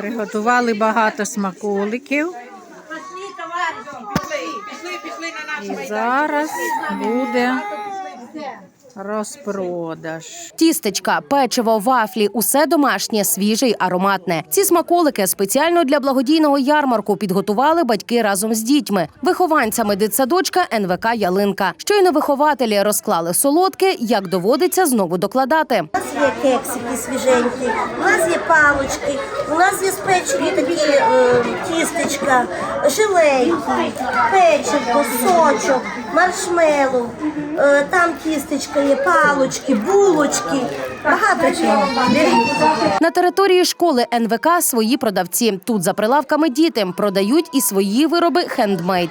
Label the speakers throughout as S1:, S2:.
S1: Приготували багато смаколиків. І зараз буде розпродаж.
S2: Тістечка, печиво, вафлі усе домашнє, свіже й ароматне. Ці смаколики спеціально для благодійного ярмарку підготували батьки разом з дітьми, вихованцями дитсадочка НВК Ялинка. Щойно вихователі розклали солодке, як доводиться знову докладати.
S3: У нас є кексики свіженькі, у нас є палочки, у нас є спечені такі е, тістечка, жилейки, печивко, сочок, маршмеллоу, е, там тістечка є, палочки, булочки, багато чого.
S2: На території школи НВК свої продавці. Тут за прилавками діти продають і свої вироби хендмейд.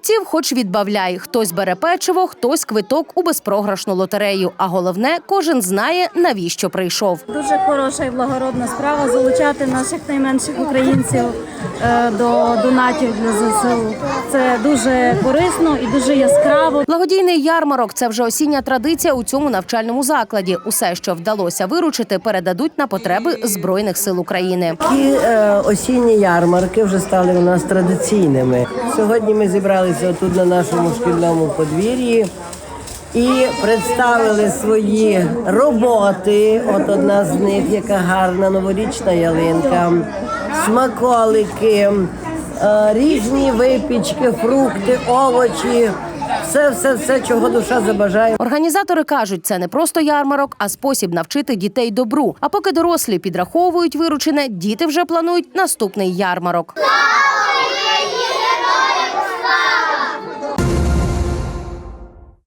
S2: Покупців хоч відбавляй. Хтось бере печиво, хтось квиток у безпрограшну лотерею. А головне, кожен знає, навіщо прийшов.
S4: Дуже хороша і благородна справа залучати наших найменших українців е, до донатів для ЗСУ. Це дуже корисно і дуже яскраво.
S2: Благодійний ярмарок це вже осіння традиція у цьому навчальному закладі. Усе, що вдалося виручити, передадуть на потреби збройних сил України.
S5: Ті е, осінні ярмарки вже стали у нас традиційними. Сьогодні ми зібралися тут на нашому шкільному подвір'ї і представили свої роботи. От одна з них, яка гарна новорічна ялинка, смаколики, е, різні випічки, фрукти, овочі. Все, все, все, чого душа забажає.
S2: Організатори кажуть, це не просто ярмарок, а спосіб навчити дітей добру. А поки дорослі підраховують виручене, діти вже планують наступний ярмарок.